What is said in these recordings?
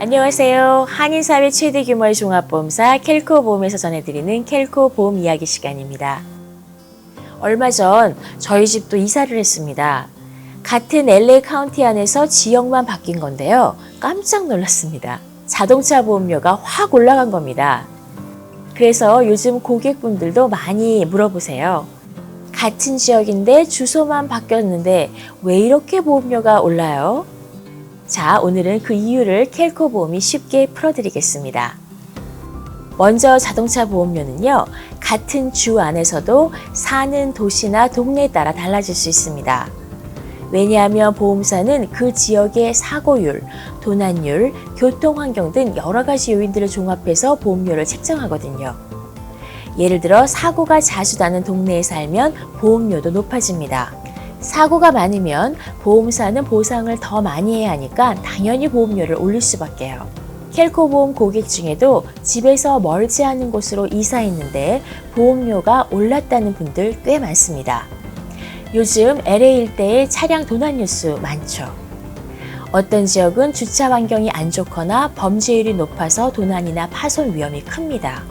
안녕하세요. 한인사회 최대 규모의 종합보험사 켈코보험에서 전해드리는 켈코보험 이야기 시간입니다. 얼마 전 저희 집도 이사를 했습니다. 같은 LA 카운티 안에서 지역만 바뀐 건데요. 깜짝 놀랐습니다. 자동차 보험료가 확 올라간 겁니다. 그래서 요즘 고객분들도 많이 물어보세요. 같은 지역인데 주소만 바뀌었는데 왜 이렇게 보험료가 올라요? 자, 오늘은 그 이유를 켈코 보험이 쉽게 풀어드리겠습니다. 먼저 자동차 보험료는요, 같은 주 안에서도 사는 도시나 동네에 따라 달라질 수 있습니다. 왜냐하면 보험사는 그 지역의 사고율, 도난율, 교통 환경 등 여러 가지 요인들을 종합해서 보험료를 책정하거든요. 예를 들어 사고가 자주 나는 동네에 살면 보험료도 높아집니다. 사고가 많으면 보험사는 보상을 더 많이 해야 하니까 당연히 보험료를 올릴 수밖에요. 켈코 보험 고객 중에도 집에서 멀지 않은 곳으로 이사했는데 보험료가 올랐다는 분들 꽤 많습니다. 요즘 LA 일대에 차량 도난 뉴스 많죠. 어떤 지역은 주차 환경이 안 좋거나 범죄율이 높아서 도난이나 파손 위험이 큽니다.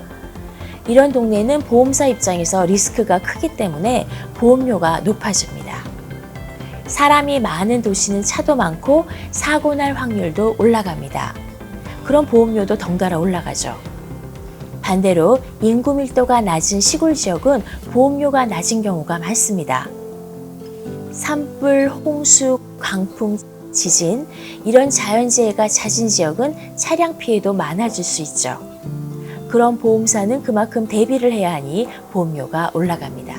이런 동네는 보험사 입장에서 리스크가 크기 때문에 보험료가 높아집니다. 사람이 많은 도시는 차도 많고 사고 날 확률도 올라갑니다. 그럼 보험료도 덩달아 올라가죠. 반대로 인구 밀도가 낮은 시골 지역은 보험료가 낮은 경우가 많습니다. 산불, 홍수, 강풍, 지진 이런 자연재해가 잦은 지역은 차량 피해도 많아질 수 있죠. 그럼 보험사는 그만큼 대비를 해야 하니 보험료가 올라갑니다.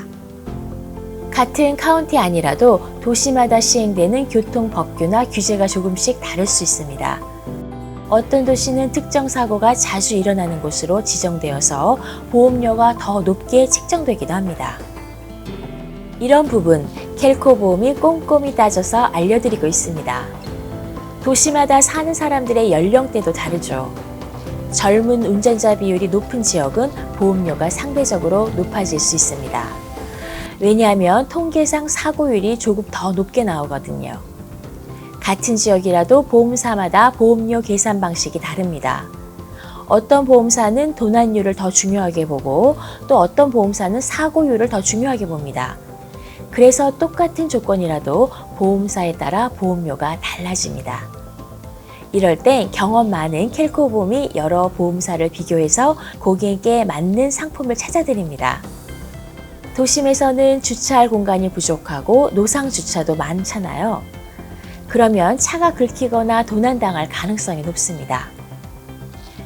같은 카운티 아니라도 도시마다 시행되는 교통 법규나 규제가 조금씩 다를 수 있습니다. 어떤 도시는 특정 사고가 자주 일어나는 곳으로 지정되어서 보험료가 더 높게 책정되기도 합니다. 이런 부분 켈코 보험이 꼼꼼히 따져서 알려드리고 있습니다. 도시마다 사는 사람들의 연령대도 다르죠. 젊은 운전자 비율이 높은 지역은 보험료가 상대적으로 높아질 수 있습니다. 왜냐하면 통계상 사고율이 조금 더 높게 나오거든요. 같은 지역이라도 보험사마다 보험료 계산 방식이 다릅니다. 어떤 보험사는 도난율을 더 중요하게 보고 또 어떤 보험사는 사고율을 더 중요하게 봅니다. 그래서 똑같은 조건이라도 보험사에 따라 보험료가 달라집니다. 이럴 때 경험 많은 켈코 보험이 여러 보험사를 비교해서 고객에게 맞는 상품을 찾아드립니다. 도심에서는 주차할 공간이 부족하고 노상 주차도 많잖아요. 그러면 차가 긁히거나 도난당할 가능성이 높습니다.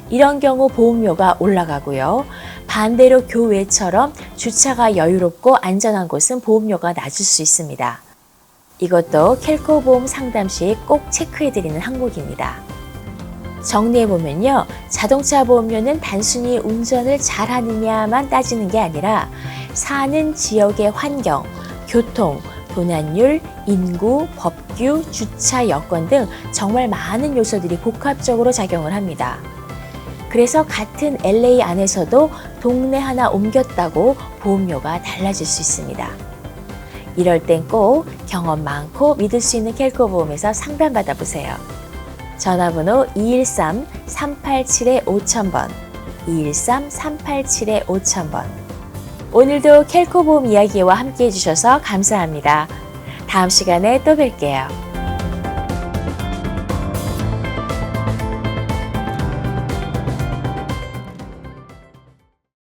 이런 경우 보험료가 올라가고요. 반대로 교외처럼 주차가 여유롭고 안전한 곳은 보험료가 낮을 수 있습니다. 이것도 켈코 보험 상담 시 꼭 체크해드리는 항목입니다. 정리해보면요. 자동차 보험료는 단순히 운전을 잘하느냐만 따지는 게 아니라 사는 지역의 환경, 교통, 도난율, 인구, 법규, 주차 여건 등 정말 많은 요소들이 복합적으로 작용을 합니다. 그래서 같은 LA 안에서도 동네 하나 옮겼다고 보험료가 달라질 수 있습니다. 이럴 땐 꼭 경험 많고 믿을 수 있는 켈코 보험에서 상담 받아 보세요. 전화번호 213-387-5000번, 213-387-5000번. 오늘도 켈코 보험 이야기와 함께 해주셔서 감사합니다. 다음 시간에 또 뵐게요.